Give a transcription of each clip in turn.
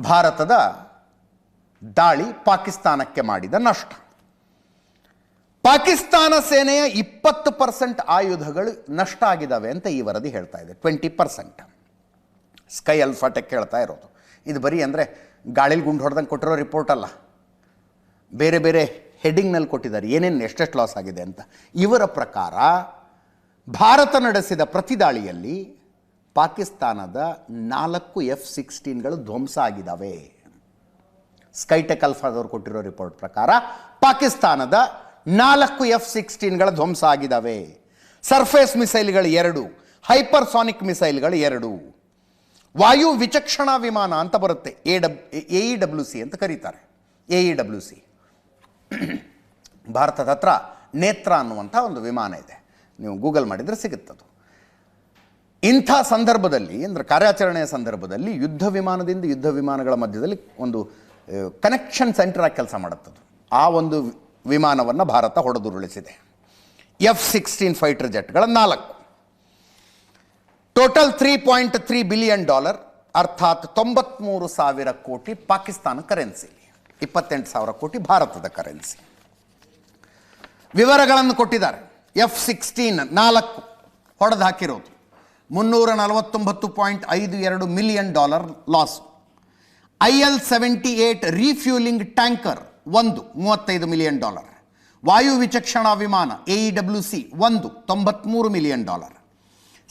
ಭಾರತದ ದಾಳಿ ಪಾಕಿಸ್ತಾನಕ್ಕೆ ಮಾಡಿದ ನಷ್ಟ. ಪಾಕಿಸ್ತಾನ ಸೇನೆಯ ಇಪ್ಪತ್ತು ಪರ್ಸೆಂಟ್ ಆಯುಧಗಳು ನಷ್ಟ ಆಗಿದ್ದಾವೆ ಅಂತ ಈ ವರದಿ ಹೇಳ್ತಾ ಇದೆ. Twenty percent. ಸ್ಕೈ ಅಲ್ಫಾಟೆಕ್ ಹೇಳ್ತಾ ಇರೋದು. ಇದು ಬರೀ ಅಂದರೆ ಗಾಳಿಲಿ ಗುಂಡು ಹೊಡೆದಂಗೆ ಕೊಟ್ಟಿರೋ ರಿಪೋರ್ಟ್ ಅಲ್ಲ. ಬೇರೆ ಬೇರೆ ಹೆಡ್ಡಿಂಗ್ನಲ್ಲಿ ಕೊಟ್ಟಿದ್ದಾರೆ. ಏನೇನು ಎಷ್ಟೆಷ್ಟು ಲಾಸ್ ಆಗಿದೆ ಅಂತ. ಇವರ ಪ್ರಕಾರ ಭಾರತ ನಡೆಸಿದ ಪ್ರತಿದಾಳಿಯಲ್ಲಿ ಪಾಕಿಸ್ತಾನದ ನಾಲ್ಕು ಎಫ್ ಸಿಕ್ಸ್ಟೀನ್ಗಳು ಧ್ವಂಸ ಆಗಿದ್ದಾವೆ ಸ್ಕೈಟೆಕ್ ಅಲ್ಫಾದವ್ರು ಕೊಟ್ಟಿರೋ ರಿಪೋರ್ಟ್ ಪ್ರಕಾರ ಪಾಕಿಸ್ತಾನದ ನಾಲ್ಕು ಎಫ್ ಸಿಕ್ಸ್ಟೀನ್ಗಳ ಧ್ವಂಸ ಆಗಿದ್ದಾವೆ ಸರ್ಫೇಸ್ ಮಿಸೈಲ್ಗಳು ಎರಡು ಹೈಪರ್ಸಾನಿಕ್ ಮಿಸೈಲ್ಗಳು ಎರಡು. ವಾಯು ವಿಚಕ್ಷಣಾ ವಿಮಾನ ಅಂತ ಬರುತ್ತೆ A dub A E W C ಅಂತ ಕರೀತಾರೆ. ಎ ಇ ಡಬ್ಲ್ಯೂ ಸಿ ಭಾರತದ ಹತ್ರ ನೇತ್ರ ಅನ್ನುವಂಥ ಒಂದು ವಿಮಾನ ಇದೆ. ನೀವು ಗೂಗಲ್ ಮಾಡಿದರೆ ಸಿಗುತ್ತದು. ಇಂಥ ಸಂದರ್ಭದಲ್ಲಿ, ಅಂದರೆ ಕಾರ್ಯಾಚರಣೆಯ ಸಂದರ್ಭದಲ್ಲಿ ಯುದ್ಧ ವಿಮಾನದಿಂದ ಯುದ್ಧ ವಿಮಾನಗಳ ಮಧ್ಯದಲ್ಲಿ ಒಂದು ಕನೆಕ್ಷನ್ ಸೆಂಟರ್ ಆಗಿ ಕೆಲಸ ಮಾಡುತ್ತದೆ. ಆ ಒಂದು ವಿಮಾನವನ್ನು ಭಾರತ ಹೊಡೆದುರುಳಿಸಿದೆ. ಎಫ್ ಸಿಕ್ಸ್ಟೀನ್ ಫೈಟರ್ ಜೆಟ್ಗಳ ನಾಲ್ಕು. Total three point three billion dollar ಅರ್ಥಾತ್ ತೊಂಬತ್ಮೂರು ಸಾವಿರ ಕೋಟಿ ಪಾಕಿಸ್ತಾನ ಕರೆನ್ಸಿ ಇಪ್ಪತ್ತೆಂಟು ಸಾವಿರ ಕೋಟಿ ಭಾರತದ ಕರೆನ್ಸಿ ವಿವರಗಳನ್ನು ಕೊಟ್ಟಿದ್ದಾರೆ. ಎಫ್ ಸಿಕ್ಸ್ಟೀನ್ ನಾಲ್ಕು ಹೊಡೆದು ಹಾಕಿರೋದು. ಮುನ್ನೂರ ನಲವತ್ತೊಂಬತ್ತು ಪಾಯಿಂಟ್ ಐದು ಎರಡು million dollar loss. I L seventy eight refuelling tanker ಒಂದು, ಮೂವತ್ತೈದು ಮಿಲಿಯನ್ ಡಾಲರ್. ವಾಯು ವಿಚಕ್ಷಣಾ ವಿಮಾನ ಎ ಇ ಡಬ್ಲ್ಯೂ ಸಿ ಒಂದು, ತೊಂಬತ್ಮೂರು million dollar.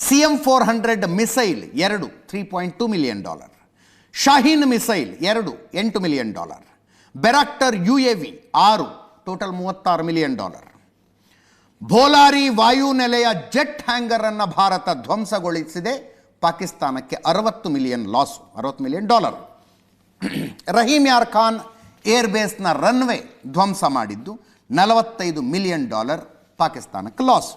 C M four hundred missile ಎರಡು, three point two million dollar. Shaheen missile ಎರಡು, ಎಂಟು million dollar. Bayraktar U A V ಆರು, ಟೋಟಲ್ ಮೂವತ್ತಾರು ಮಿಲಿಯನ್ ಡಾಲರ್. ಭೋಲಾರಿ ವಾಯುನೆಲೆಯ ಜೆಟ್ ಹ್ಯಾಂಗರ್ ಅನ್ನು ಭಾರತ ಧ್ವಂಸಗೊಳಿಸಿದೆ. ಪಾಕಿಸ್ತಾನಕ್ಕೆ ಅರವತ್ತು ಮಿಲಿಯನ್ ಲಾಸ್, ಅರವತ್ತು million dollar. Rahim Yar Khan ಏರ್ಬೇಸ್ನ runway ಧ್ವಂಸ ಮಾಡಿದ್ದು, ನಲವತ್ತೈದು ಮಿಲಿಯನ್ ಡಾಲರ್ ಪಾಕಿಸ್ತಾನಕ್ಕೆ ಲಾಸು.